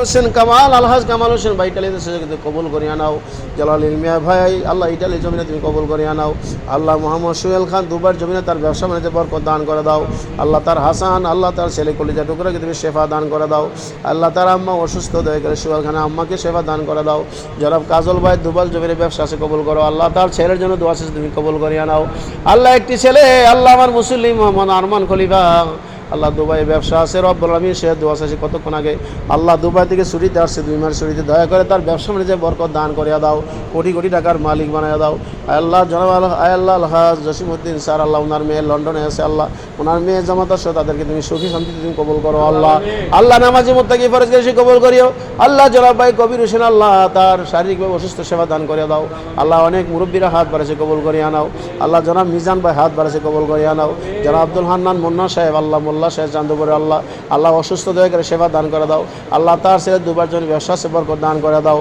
হোসেন, কামাল আলহাজ কামাল হোসেন, ভাই ইটালিতে সেজে কবুল করিয়া নাও। জালাল ইলমিয়া ভাই, আল্লাহ ইটালি জমিনে তুমি কবুল করিয়া নাও। আল্লাহ মোহাম্মদ সুহেল খান দুবার জমিনে তার ব্যবসা বাণিজ্যে বরকত দান করে দাও। আল্লাহ তার হাসান, আল্লাহ তার ছেলে কলিজা টুকরাকে তুমি শেফা দান করে দাও। আল্লাহ তার আম্মা অসুস্থ দয়া করে সুহেল খান আম্মাকে সেবা দান করে দাও। জনাব কাজল ভাই, দুবার জমিনে ব্যবসা আছে, কবুল করো। আল্লাহ তার ছেলের জন্য দোয়া তুমি কবুল করিয়া নাও। আল্লাহ একটি ছেলে, আল্লাহ আমার মুসলিম মোহাম্মদ আরমান খলিফা। আল্লাহ দুবাই ব্যবসা আছে, রব্বুল আলমিন সে দোয়া আছে কতক্ষণ আগে আল্লাহ দুবাই থেকে ছুটিতে আসছে, দুই মাস ছুটিতে। দয়া করে তার ব্যবসা মানে যে বরকত দান করিয়া দাও, কোটি কোটি টাকার মালিক বানাইয়া দাও। আল্লাহ জনাব আল্লাহ আয় আল্লাহ আলহাজ জসিমুদ্দিন স্যার আল্লাহ ওনার মেয়ে লন্ডনে আছে আল্লাহ ওনার মেয়ে জামাত আসো তাদেরকে তুমি সুখী শান্তিতে তুমি কবল করো আল্লাহ। আল্লাহ নামাজি মুত্তাকি ফরজ করে সে কবুল করিও। আল্লাহ জনাব ভাই কবির হোসেন আল্লাহ তার শারীরিকভাবে অসুস্থ সেবা দান করিয়া দাও। আল্লাহ অনেক মুরব্বীরা হাত বাড়াছে কবল করিয়া আনাও আল্লাহ জনাব মিজান ভাই হাত বাড়াছে কবল করিয়া আনাও জনাব আব্দুল হান্নান মুন্না সাহেব আল্লাহ মোল্লা সাহেব চান্দপুরে আল্লাহ আল্লাহ অসুস্থ দয়া করে সেবা দান করে দাও। আল্লাহ তার ছেলে দুবার জন ব্যবসা সেবর দান করে দাও।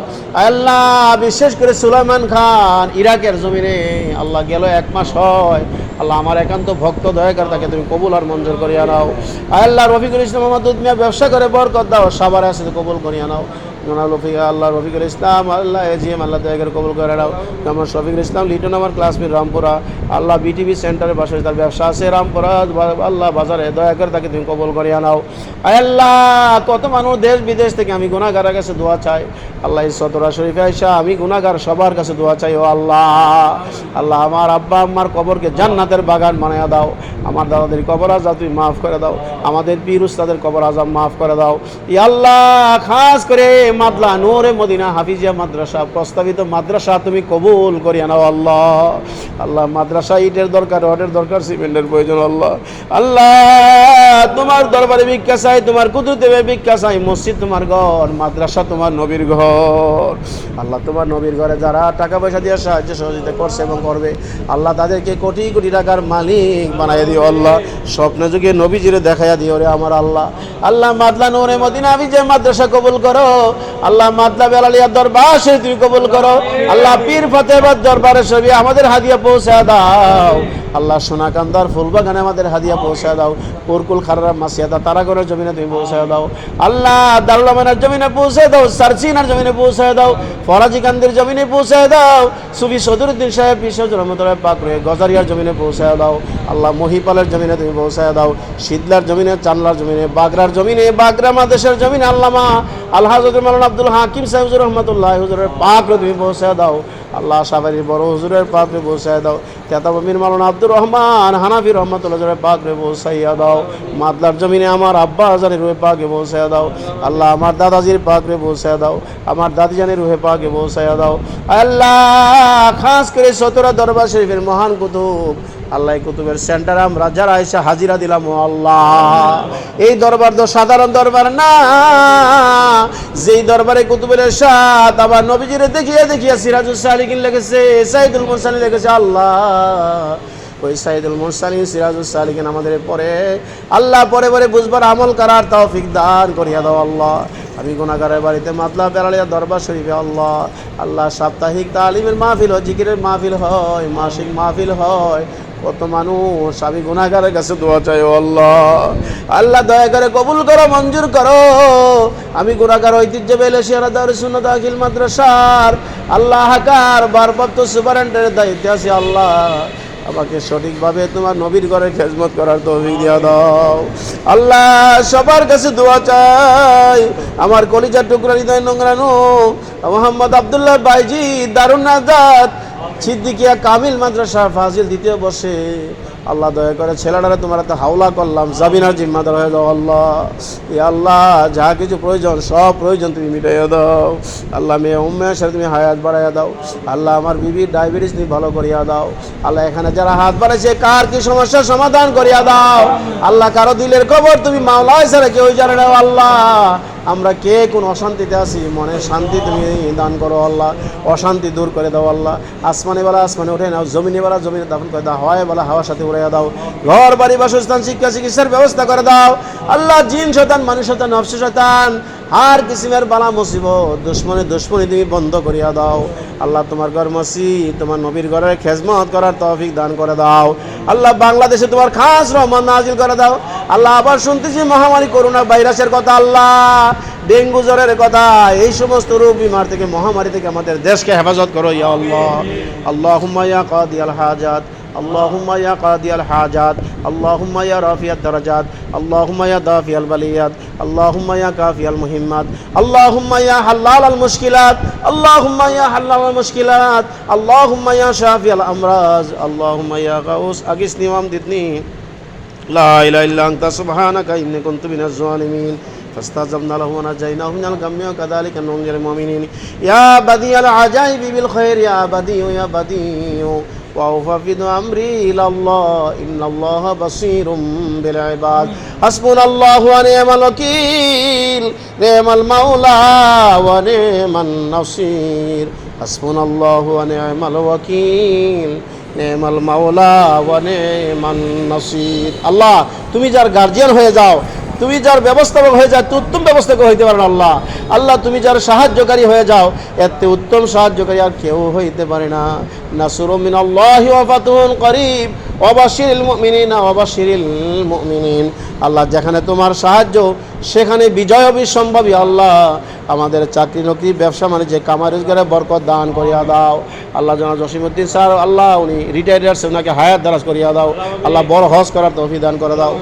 আল্লাহ বিশেষ করে সুলাইমান খান ইরাকের জমিনে, আল্লাহ গেল এক মাস হয়। আল্লাহ আমার একান্ত ভক্ত, দয়া করে তাকে তুমি কবুল আর মঞ্জুর করিয়া নাও। আল্লাহ রফিকুল ইসলাম মোহাম্মদ মিয়া ব্যবসা করে বরকত দাও, সবার আছে কবুল করিয়া নাও। আল্লাহ রফিকুল ইসলাম, আল্লাহ এজিএম, আল্লাহ দয়া করে কবুল করে নাও। আমার শফিকুল ইসলাম, লিটন আমার ক্লাসমেট রামপুরা। আল্লাহ বিটিভি সেন্টারের পাশে তার ব্যবসা আছে, রামপুরা। আল্লাহ বাজারে, দয়া করে তাকে তুমি কবল করিয়া নাও। আল্লাহ, কত মানুষ দেশ বিদেশ থেকে আমি গুণাগারের কাছে দোয়া চাই। আল্লাহ সতরা শরীফে আইসা আমি গুণাগার সবার কাছে দোয়া চাই, ও আল্লাহ। আল্লাহ, আমার আব্বা আম্মার কবরকে জান্নাতের বাগান বানায়া দাও। আমার দাদাদের কবর আজাব তুমি মাফ করে দাও। আমাদের পীর উস্তাদের কবর আজাব মাফ করে দাও। ই আল্লাহ, খাস করে মাদলা নূরে মদিনা হাফিজিয়া মাদ্রাসা, প্রস্তাবিত মাদ্রাসা তুমি কবুল করিয়া নাও, আল্লাহ। আল্লাহ, মাদ্রাসা ইটের দরকার, রডের দরকার, সিমেন্টের প্রয়োজন, আল্লাহ। আল্লাহ, তোমার দরবারে ভিক্ষা চাই, তোমার কুতু দেবে ভিক্ষা চাই, মসজিদ তোমার ঘর, মাদ্রাসা তোমার নবীর ঘর। আল্লাহ তোমার নবীর ঘরে যারা টাকা পয়সা দিয়ে সাহায্য সহযোগিতা করছে এবং করবে, আল্লাহ তাদেরকে কোটি কোটি টাকার মালিক বানাই দিও আল্লাহ। স্বপ্ন যুগে নবীজিরে দেখাইয়া দিও রে আমার আল্লাহ। আল্লাহ মাদলা নোরে মদিনা আমি যে মাদ্রাসা কবুল করো, আল্লাহ মাদলা বেলালিয়া দরবার সে তুমি কবুল করো, আল্লাহ পীর ফতেবাদ দরবারের ছবি আমাদের হাদিয়া পৌঁছে দাও। আল্লাহ সোনাকান্দার ফুলবাগানে আমাদের হাদিয়া পৌঁছে দাও, কোরকুল খারাপ মাসিয়াদা তারাগরের জমিনে তুমি পৌঁছে দাও, আল্লাহ দারুলামানের জমিনে পৌঁছে দাও, সারসিনার জমিনে পৌঁছে দাও, ফরাজি কান্দির জমিনে পৌঁছে দাও সুবি সদরুদ্দিন সাহেব পিসজ রহমতুল্লাহ পাকরে গজারিয়ার জমিনে পৌঁছে দাও, আল্লাহ মহিপালের জমিনে তুমি পৌঁছে দাও শীতলার জমিনে, চানলার জমিনে, বাগরার জমিনে বাগরা মাদেশের জমিনে, আল্লামা আল্লাহ মালান আব্দুল হাকিম সাহেব রহমতুল্লাহ হুজুরের পাকরে তুমি পৌঁছে দাও আল্লাহ সাবারি বড় হুজুরের পাকরে বসাই দাও। তেতাবমির মালান আব্দুর রহমান, হানাফি রহমতুল্লাহ পাকরে পৌঁছাইয়া দাও। মাদলার জমিনে আমার আব্বা আজানের রুহে পাকে পৌঁছাইয়া দাও। আল্লাহ আমার দাদাজির পাকরে বসাই দাও। আমার দাদি জানের রুহে পাকে পৌঁছাইয়া দাও। আল্লাহ, খাস করে সতরা দরবার শরীফের মহান কুতুব আল্লাহ কুতুবের সেন্টার আমরা যারা এসে হাজিরা দিলাম, ও আল্লাহ। এই দরবার তো সাধারণ দরবার না। যেই দরবারে কুতুবের সাত, আবার নবীজিরে দেখিয়ে দেখিয়া সিরাজুল সালিকিন লেগেছে সাইদুল মুরসালি লেগেছে আল্লাহ। ওই সাইদুল মুরসালিন, সিরাজুল সালিকিন আমাদের পরে, আল্লাহ পরে পরে বুঝবার আমল করার তৌফিক দান করিয়া দাও, আল্লাহ। আমি গুণাগারের বাড়িতে মাতলা বেড়ালিয়া দরবার শরীফে, আল্লাহ। আল্লাহ সাপ্তাহিক তালিমের মাহফিল হয়, জিকিরের মাহফিল হয়, মাসিক মাহফিল হয় কত মানুষ, আমি গুণাগারের কাছে দোয়া চাই আল্লাহ। আল্লাহ দয়া করে কবুল করো, মঞ্জুর করো। আমি গুণাগার ঐতিহ্য শিয়ারা দাউরি মাদ্রাসার। আল্লাহ হাকার, বারপ্রাপ্ত সুপারেন্টের দায়িত্বে আছি, আল্লাহ। আমাকে সঠিকভাবে তোমার নবীর ঘরে খেজমত করার তৌফিক দিয়া দাও। আল্লাহ সবার কাছে দোয়া চাই। আমার কলিজার টুকরা হৃদয় নোংরানো। মোহাম্মদ আবদুল্লাহ বাইজি দারুণ নাজাত সিদ্দিকিয়া কামিল মাদ্রাসা ফাজিল দ্বিতীয় বর্ষে। আল্লাহ দয়া করে ছেলেটারে তোমার এত হাওলা করলাম জাবিনার জিম্মাদার হয়ে দাও আল্লাহ। এ আল্লাহ, যা কিছু প্রয়োজন, সব প্রয়োজন তুমি মিটাইয়া দাও। আল্লাহ, মেয়ে উম্মের সাথে তুমি হায়াত বাড়াইয়া দাও। আল্লাহ, আমার বিবির ডায়াবেটিস তুমি ভালো করিয়া দাও। আল্লাহ, এখানে যারা হাত বাড়াইছে, কার কি সমস্যার সমাধান করিয়া দাও। আল্লাহ, কারও দিলের খবর তুমি মাওলা ছাড়া কেউ জানে না আল্লাহ। আমরা কে কোন অশান্তিতে আছি? মনে শান্তি তুমি দান করো আল্লাহ, অশান্তি দূর করে দাও আল্লাহ। আসমানে বেলা আসমানে উঠে নাও, জমিনে বেলা জমিনে দাফন করে দাও হয় বেলা হাওয়ার সাথে উড়াইয়া দাও। ঘর, বাড়ি, বাসস্থান, শিক্ষা, চিকিৎসার ব্যবস্থা করে দাও। আল্লাহ জিন শতান মানুষ শতান নফস শতান আর কিসিমের বালা মুসিবত, দুশ্মনে দুশ্মনী তুমি বন্ধ করিয়া দাও। আল্লাহ তোমার ঘর মসি তোমার নবীর ঘরের খেজমত করার তৌফিক দান করে দাও। আল্লাহ বাংলাদেশে তোমার খাস রহমান নাজিল করে দাও। আল্লাহ আবার শুনতেছি মহামারী করোনা ভাইরাসের কথা আল্লাহ ডেঙ্গু জ্বরের কথা এই সমস্ত রোগ বিমার থেকে মহামারী থেকে আমাদের দেশকে হেফাজত করো ইয়া আল্লাহ আল্লাহ ইয়া কাদি আল হাজাত اللهم يا قاضي الحاجات اللهم يا رافع الدرجات اللهم يا دافع البليات اللهم يا كافي المهمات اللهم يا حلال المشكلات اللهم يا حلال المشكلات اللهم يا شافي الامراض اللهم يا غوث اغثني وامددني لا إله إلا أنت سبحانك إني كنت من الظالمين. فاستجبنا له ونجيناه من الغم وكذلك ننجي المؤمنين. يا بديع العجائب بالخير يا بديع يا بديع. وأوفد أمري إلى الله إن الله بصير بالعباد. حسبنا الله ونعم الوكيل نعم المولى ونعم النصير. حسبنا الله ونعم الوكيل. মাওলা আল্লাহ, তুমি যার গার্জিয়ান হয়ে যাও, তুমি যার ব্যবস্থাপক হয়ে যাও উত্তম ব্যবস্থাপক হইতে পারেন আল্লাহ। আল্লাহ, তুমি যার সাহায্যকারী হয়ে যাও, এতে উত্তম সাহায্যকারী আর কেউ হইতে পারে না। নাসুর মিন আল্লাহ ওয়াফাতুন অবাসিরিল মুমিনিন অবাসিরিল মুমিনিন। আল্লাহ, যেখানে তোমার সাহায্য, সেখানে বিজয় অবিসম্ভবী, আল্লাহ। আমাদের চাকরি নকরি, ব্যবসা বাণিজ্যে কামার রোজগারে বরকত দান করিয়া দাও। আল্লাহ জানা জসিমুদ্দিন স্যার, আল্লাহ উনি রিটায়ার্ড আছে ওনাকে হায়াত দারাজ করিয়া দাও। আল্লাহ বড় হজ করার তৌফি দান করে দাও।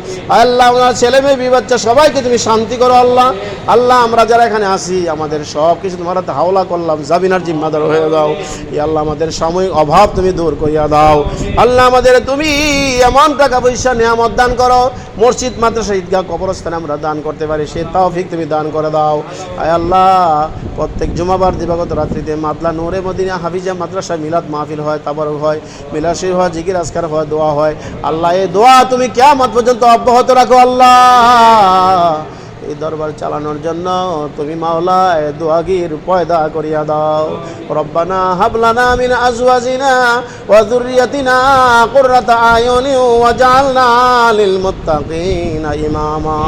আল্লাহ ওনার ছেলে মেয়ে বিবাচ্চা সবাইকে তুমি শান্তি করো আল্লাহ। আল্লাহ আমরা যারা এখানে আসি আমাদের সব কিছু তোমার হাতে হাওলা করলাম জাবিনার জিম্মাদার হয়ে দাও ই আল্লাহ আমাদের সাময়িক অভাব তুমি দূর করিয়া দাও। আল্লাহ আমাদের তুমি এমন টাকা পয়সা, নিয়ামত দান করো, মসজিদ, মাদ্রাসা, ঈদগাহ, কবরস্থানে আমরা দান করতে পারি, সে তৌফিক তুমি দান করে দাও। আয় আল্লাহ প্রত্যেক জুমাবার দিবাগত রাত্রিতে মাতলা নূরে মদিনা হাফিজা মাদ্রাসায় মিলাদ মাহফিল হয়, তাবারক হয় মিলাশির হয়, জিকির আজকার হয়, দোয়া হয়। আল্লাহ, এ দোয়া তুমি কেমন পর্যন্ত অব্যাহত রাখো, আল্লাহ। এই দরবার চালানোর জন্য তুমি মাওলা এ দোয়াগির পয়দা করিয়া দাও। রব্বানা হাবলানা মিন আজওয়াজিনা ওয়া যুররিয়াতিনা কুররাতা আয়ুনি ওয়াজআলনা লিল মুত্তাকিনা ইমামা।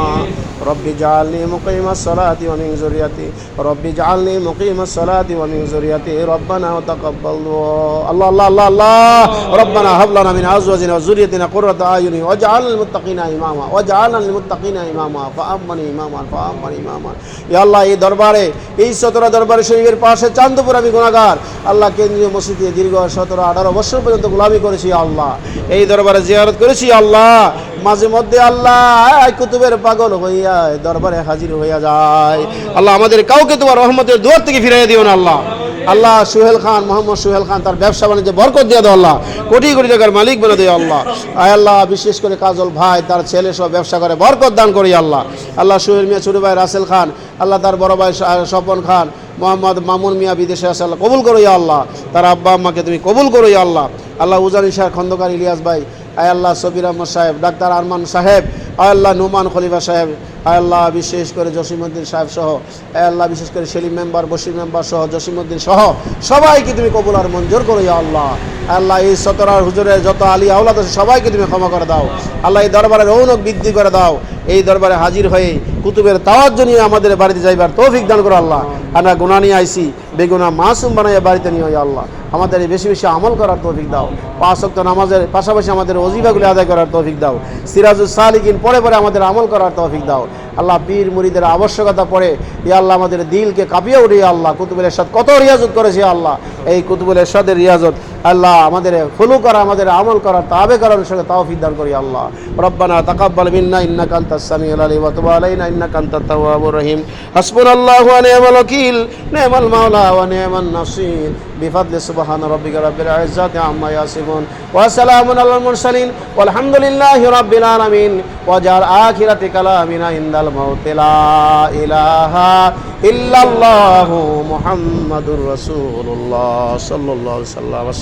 رب اجعلني مقيم الصلاة ومن ذريتي رب اجعلني مقيم الصلاة ومن ذريتي ربنا وتقبل دعاء. الله الله الله الله ربنا هب لنا من أزواجنا وذريتنا قرة أعين واجعلنا للمتقين إماما واجعلنا للمتقين إماما فأمني إماما فأمني إماما يا الله এই দরবারে এই সতেরো দরবারে শরীফের পাশে চান্দপুর আমি গুণাগার আল্লাহ কেন্দ্রীয় মসজিদে দীর্ঘ সতেরো আঠারো বছর পর্যন্ত গোলামি করেছি আল্লাহ এই দরবারে জিয়ারত করেছি আল্লাহ মাঝে মধ্যে আল্লাহ কুতুবের পাগল হইয়া দরবারে হাজির হইয়া যায়। আল্লাহ আমাদের কাউকে তোমার রহমতের দুয়ার থেকে ফিরাইয়া দিও না, আল্লাহ। আল্লাহ সুহেল খান, মোহাম্মদ সুহেল খান, তার ব্যবসা বাণিজ্যে বরকত দিয়ে দাও, আল্লাহ। কোটি কোটি টাকার মালিক বলে দিও, আল্লাহ। আয় আল্লাহ, বিশেষ করে কাজল ভাই, তার ছেলে সব ব্যবসা করে বরকত দান করি, আল্লাহ। আল্লাহ সুহেল মিয়া, ছোট ভাই রাসেল খান, আল্লাহ তার বড় ভাই স্বপন খান, মোহাম্মদ মামুন মিয়া বিদেশে আছে, আল্লাহ, কবুল করো, ইয়া আল্লাহ। তার আব্বা আম্মাকে তুমি কবুল করো, ইয়া আল্লাহ। আল্লাহ উজানি শাহ খন্দকার ইলিয়াস ভাই আয় আল্লাহ সবিরাম সাহেব ডাক্তার আরমান সাহেব আয় আল্লাহ নুমান খলিফা সাহেব আল্লাহ বিশেষ করে জসিমুদ্দিন সাহেব সহ, আল্লাহ বিশেষ করে সেলিম মেম্বার বসির মেম্বার সহ জসিমুদ্দিন সহ, সবাইকে তুমি কবুল আর মঞ্জুর করো ইয়া আল্লাহ। আল্লাহ এই সতরার হুজুরের যত আলী আওলাদ আছে সবাইকে তুমি ক্ষমা করে দাও। আল্লাহ এই দরবারের রৌনক বৃদ্ধি করে দাও। এই দরবারে হাজির হয়ে কুতুবের তাওয়াজ্জ নিয়ে আমাদের বাড়িতে যাইবার তৌফিক দান করো আল্লাহ। আমরা গুণা নিয়ে আইসি বেগুনা মাসুম বানাইয়া বাড়িতে নিয়ে ইয়া আল্লাহ। আমাদের বেশি বেশি আমল করার তৌফিক দাও। পাঁচ ওয়াক্ত নামাজের পাশাপাশি আমাদের অজিবাগুলি আদায় করার তৌফিক দাও। সিরাজুল সালিকিন পরে পরে আমাদের আমল করার তৌফিক দাও। আল্লাহ পীর মুরিদের আবশ্যকতা পড়ে। ইয়া আল্লাহ, আমাদের দিলকে কাঁপিয়ে উঠে আল্লাহ। কুতুবুল এরশাদ কত রিয়াজত করেছে আল্লাহ? এই কুতুবুল এরশাদের রিয়াজত আল্লাহ আমাদের ফুলু করা, আমাদের আমল করা, তাবে করার সঙ্গে তাও ফিদান করি আল্লাহ। রব্বানা তাকাব্বাল মিন্না ইন্নাকা আনতাস সামিউল আলিম ওয়া তুব আলাইনা, ইন্নাকা আনতাত তাওয়াবুর রহিম। হাসবুনাল্লাহু ওয়া নি'মাল ওয়াকিল নি'মাল মাওলা ওয়া নি'মান নাসির। বিফাদলি সুবহান রাব্বিকা রাব্বিল ইজ্জাতি আম্মা ইয়াসিফুন। ওয়া সালামুন আলাল মুরসালিন। ওয়াল হামদুলিল্লাহি রাব্বিল আলামিন। ওয়া জাল আখিরাতি কালামিনা ইনদাল মাউতি, লা ইলাহা ইল্লাল্লাহু মুহাম্মাদুর রাসূলুল্লাহ সাল্লাল্লাহু আলাইহি ওয়া সাল্লাম